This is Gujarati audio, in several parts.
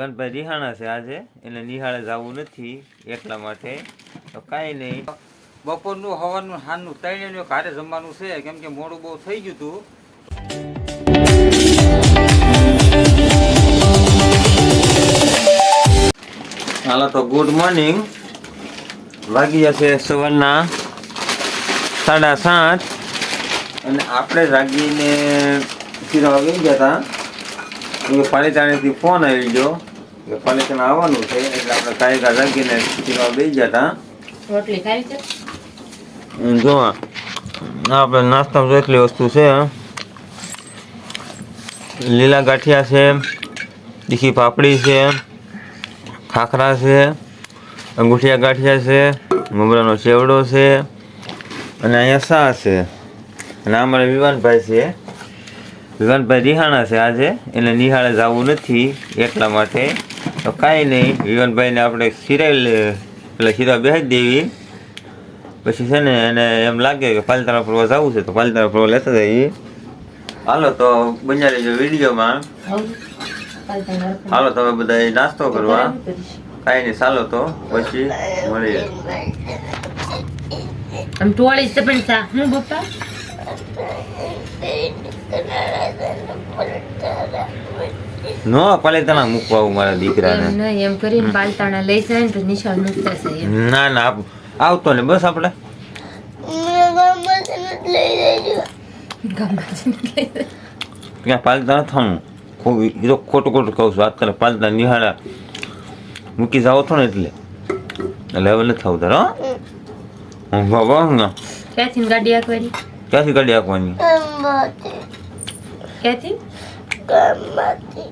ભાઈ રિહાણા છે આજે. એને નિહાળે જવું નથી એટલા માટે. તો કાંઈ નહીં. બપોરનું હવાનું હાનનું ત્રણેયનું ઘરે જમવાનું છે કેમ કે મોડું બહુ થઈ ગયું હતું. હાલો તો ગુડ મોર્નિંગ વાગી જશે સવારના સાડા સાત. અને આપણે જાગીને સીધા આવી ગયા હતા. એ તાણીથી ફોન આવી ગયો કે પાલિતાણા આવવાનું છે એટલે આપણે કાયકા જાગીને સીધા બેસી ગયા હતા રોટલી ખાવી છે? જો આપણે નાસ્તામાં જેટલી વસ્તુ છે લીલા ગાંઠિયા છે તીખી પાપડી છે ખાખરા છે અંગૂઠિયા ગાંઠિયા છે મમરાનો ચેવડો છે અને અહીંયા શાહ છે. અને અમારે વિવાનભાઈ છે. વિવાનભાઈ રિહાણા છે આજે એને નિહાળે જવું નથી એટલા માટે તો કાંઈ નહીં વિવનભાઈને આપણે સિરાઈ એટલે સીધા બેસી દેવી. પછી છે ને એને એમ લાગે કે પાલતાના ફરવા જવું છે તો પાલતાના ફરવા લેતા જઈએ. હાલો તો બન્યા લેજો વિડીયોમાં. હાલો તમે બધા નાસ્તો કરવા. કાંઈ નહીં ચાલો તો પછી મળીએ. આમ ટોળી છે પણ સા હું પપ્પા? નો પાલિતાણા મૂકવા મારા દીકરાને. એમ કરીને પાલતાણા લઈ જાય ને તો નિશાળ મૂકતા છે ના ના આપ- આવતો ને બસ આપણે. ત્યાં પાલતાણા થવાનું ખૂબ એ તો ખોટું ખોટું કહું છું આજકાલ પાલતા નિહાળા. મૂકી જાવ છો ને એટલે. એટલે હવે નથી થવું તારે હો હું બાબા ના. ક્યાંથી ગાડી આખવાની ક્યાંથી ગાડી આપવાની ક્યાંથી? ગામમાંથી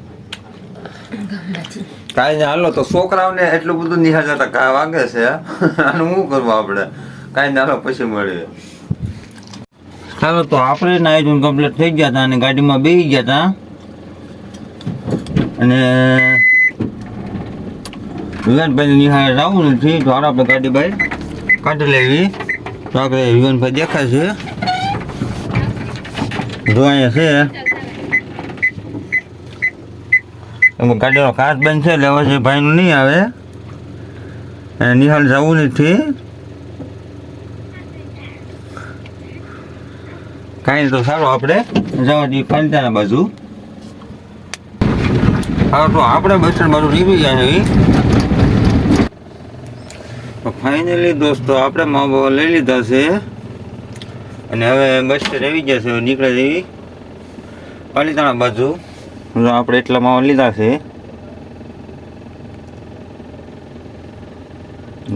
કાંઈ હાલો, તો છોકરાઓને એટલું બધું નિહાળતા કા વાગે છે આનું શું કરવું આપણે? કાંઈ ને પછી મળીએ. ચાલો તો આપણે નાઈ કમ્પ્લીટ થઈ ગયા હતા અને ગાડીમાં બેસી ગયા હતા. અને વિવાનભાઈ નિહાળે જવું નથી તો હાલો આપણે ગાડી ભાઈ કાઢી લેવી. તો આપણે વિવાનભાઈ દેખાશે છે. જો અહીંયા છે એમાં ગાડીનો કાચ બંધ છે એટલે હવે ભાઈનું નહીં આવે. અને નિહાલ જવું નથી. કાંઈ તો સારું આપણે જવા દઈએ પાલિતાના બાજુ. હા, તો આપણે બસ સ્ટેન્ડ બાજુ નીકળી ગયા છે તો ફાઇનલી દોસ્તો, આપણે માવો લઈ લીધા છે. અને હવે બસ સ્ટેન્ડ આવી ગયા છે, નીકળે જેવી પાલીતાણા બાજુ. આપણે એટલા માવા લીધા છે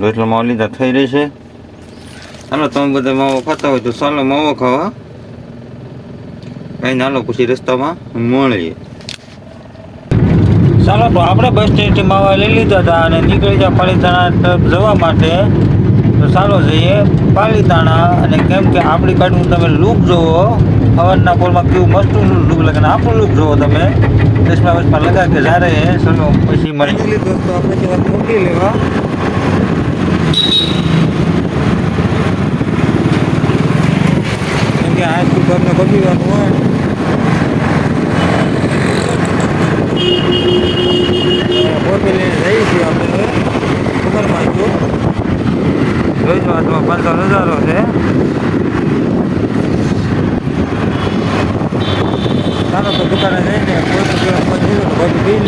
એટલા માવા લીધા થઈ રહી છે. ચાલો તમે બધા માવો ખાતા હોય તો ચાલો માવો ખાવા. કઈ નાલો પછી રસ્તામાં મળીએ. ચાલો, તો આપણે બસ સ્ટેન્ડથી માવા લઈ લીધા હતા અને નીકળી ગયા પાલીતાણા તરફ જવા માટે. ચાલો જઈએ પાલીતાણા અને કેમ કે આપણી કાઢવું તમે લૂક જુઓ હવનના પોલમાં કેવું મસ્ત લૂક લાગે આપણું લૂક જુઓ તમે. ચશ્મા વર્ષમાં લગા કે જ્યારે ચલો પછી મળી દોસ્તો આપણે વાત મૂકી લેવા. કેમ કે આ સુધી તમને ગમીવાનું હોય ફોરવી લઈને જઈએ છીએ આપણે હવે ઉમરમાં જો જોઈ જો હાથમાં પાંચસો નજારો છે ચાલો તો કોઈ પણ બધું પી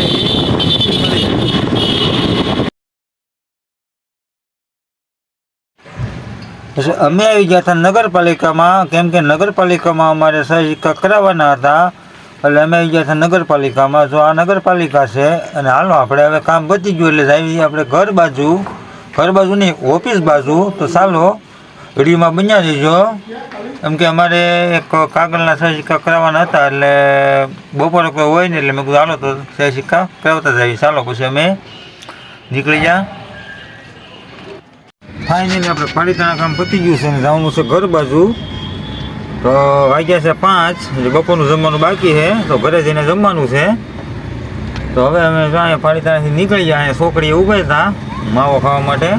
પછી અમે આવી ગયા હતા નગરપાલિકામાં, કેમ કે નગરપાલિકામાં અમારે સહી સિક્કા કરાવવાના હતા. એટલે અમે આવી ગયા હતા નગરપાલિકામાં. જો આ નગરપાલિકા છે, અને હાલો આપણે હવે કામ પતી ગયું એટલે આવી આપણે ઘર બાજુ ઘર બાજુ નહીં ઓફિસ બાજુ. તો ચાલો, વિડીયોમાં બન્યા દેજો એમ કે અમારે એક કાગળના સહી સિક્કા કરાવવાના હતા, એટલે બપોરે કોઈ હોય ને એટલે મેં કીધું, હાલો તો સહી સિક્કા કરાવતા જઈએ, ચાલો પછી અમે નીકળી ગયા ફાઇનલી આપણે પાલિતાણા કામ પતી ગયું છે અને જવાનું છે ઘર બાજુ. તો વાગ્યા છે પાંચ, એટલે બપોરનું જમવાનું બાકી છે, તો ઘરે જઈને જમવાનું છે. તો હવે અમે જો અહીંયા પાલિતાણાથી નીકળી ગયા, અહીંયા છોકરીએ ઊભા હતા, માવો ખાવા માટે.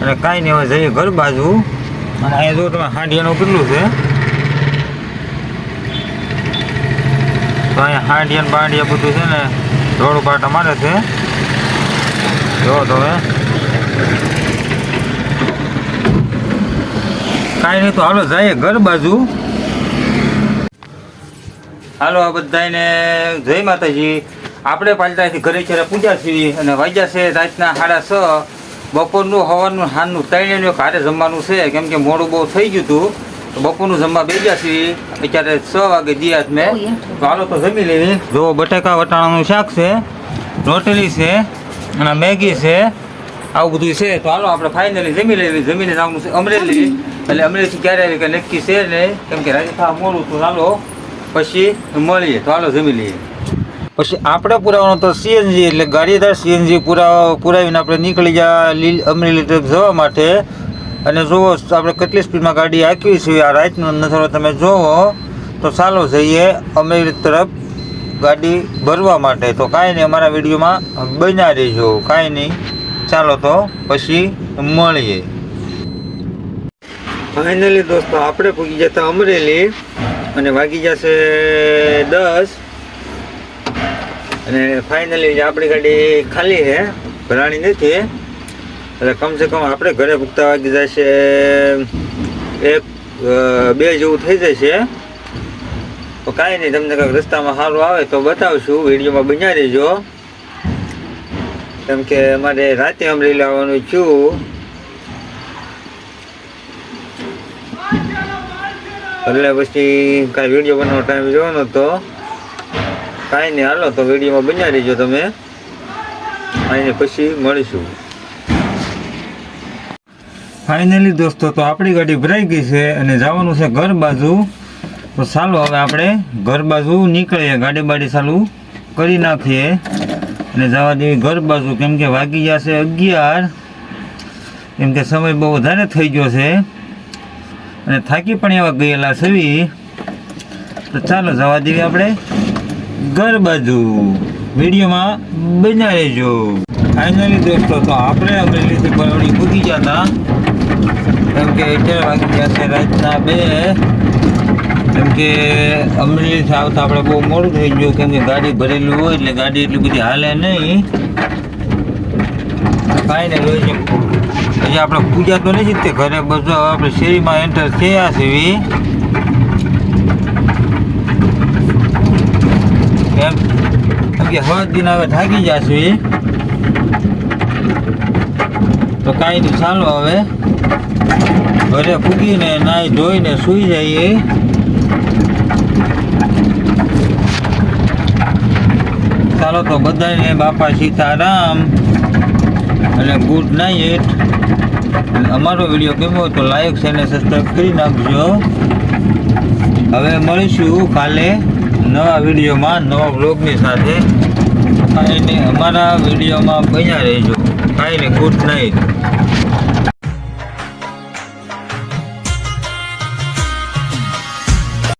અને કાંઈ નહીં, હવે જઈએ ઘર બાજુ. અહીંયા જો તમે હાંડિયાનું કેટલું છે? તો અહીંયા હાંડિયા ને બાંડિયા બધું છે ને જોડું પાટા મારે છે. જો તમે કાંઈ નહીં તો હાલો જાય ઘર બાજુ. હાલો આ બધાને જય માતાજી. આપણે પાલતાથી ઘરે છે પૂજા છીએ અને વાગ્યા છે રાતના સાડા છ. બપોરનું હવાનું હાનનું ત્રણેયનું ઘારે જમવાનું છે. કેમ કે મોડું બહુ થઈ ગયું હતું. તો બપોરનું જમવા બેસી છીએ. અત્યારે છ વાગે દિયા મેં. તો હાલો તો જમી લેવી જો બટાકા વટાણાનું શાક છે રોટલી છે અને મેગી છે આવું બધું છે. તો હાલો આપણે ફાઇનલી જમી લેવી જમીને જવાનું છે અમરેલી. એટલે અમરેલીથી ક્યારે આવી કે નક્કી છે નહીં. કેમ કે રાજસ્થાન મોડું તો હાલો. પછી મળીએ. તો હાલો જમી લઈએ. પછી આપણે પુરાવાનો તો સીએનજી એટલે ગાડીદાર સીએનજી પુરાવા પુરાવીને આપણે નીકળી ગયા અમરેલી તરફ જવા માટે. અને જુઓ, આપણે કેટલી સ્પીડમાં ગાડી આંકવી છે આ રાતનો નજારો તમે જુઓ, તો ચાલો જઈએ અમરેલી તરફ ગાડી ભરવા માટે. તો કાંઈ નહીં, અમારા વિડીયોમાં બન્યા રહેજો. કાંઈ નહીં, ચાલો તો પછી મળીએ. ફાઇનલી દોસ્તો, આપણે પૂગી જતા અમરેલી અને વાગી જશે દસ. અને ફાઇનલી આપણી ગાડી ખાલી છે, ભરાણી નથી. એટલે કમસે કમ આપણે ઘરે પૂગતા વાગી જશે, એક બે જેવું થઈ જશે. તો કાંઈ નહીં, તમને કંઈક રસ્તામાં સારું આવે તો બતાવશું. વિડીયોમાં બન્યા રહેજો. કેમ કે અમારે રાતે અમરેલી આવવાનું છું. એટલે પછી કાંઈ વીડિયો બનાવવાનો ટાઈમ જોવાનો તો કાંઈ નહીં, હાલો, તો વિડીયોમાં બન્યા દેજો તમે. આવીને પછી મળીશું. ફાઇનલી દોસ્તો, તો આપણી ગાડી ભરાઈ ગઈ છે અને જવાનું છે ઘર બાજુ. તો ચાલો, હવે આપણે ઘર બાજુ નીકળીએ, ગાડી બાડી ચાલુ કરી નાખીએ. અને જવા દેવી ઘર બાજુ, કેમ કે વાગી છે અગિયાર. કેમ કે સમય બહુ વધારે થઈ ગયો છે. અને થાકી પણ એવા ગયેલા છવી તો ચાલો, જવા દેવી આપણે. ઘર બાજુ વિડીયોમાં બન્યા રહેજો. ફાઇનલી દોસ્તો તો આપણે અમરેલીથી બરવડી પૂગી ગયા હતા કેમ કે અત્યારે વાગી ગયા છે રાતના બે. કેમ કે અમરેલીથી આવતા આપણે બહુ મોડું થઈ ગયું. કેમ કે ગાડી ભરેલી હોય એટલે ગાડી એટલી બધી હાલે નહીં. કાંઈ નહીં છે. પછી આપણે પૂજા તો નથી તે ઘરે બધું. આપણે શેરીમાં એન્ટર થયા છે એવી એમ કેમ કે હવે દિન હવે થાકી જશે તો કાંઈ નહીં ચાલો હવે. ઘરે ફૂગીને નાહી ધોઈને સૂઈ જઈએ. ચાલો તો બધાને બાપા સીતારામ અને ગુડ નાઇટ. અમારો વીડિયો કેવો તો લાઈક છે અને સબસ્ક્રાઈબ કરી નાખજો. હવે મળીશું કાલે. નવા વિડીયોમાં નવા બ્લોગની સાથે કાંઈ અમારા વિડીયોમાં બન્યા રહેજો. કાંઈ નહીં ગુડ નાઇટ.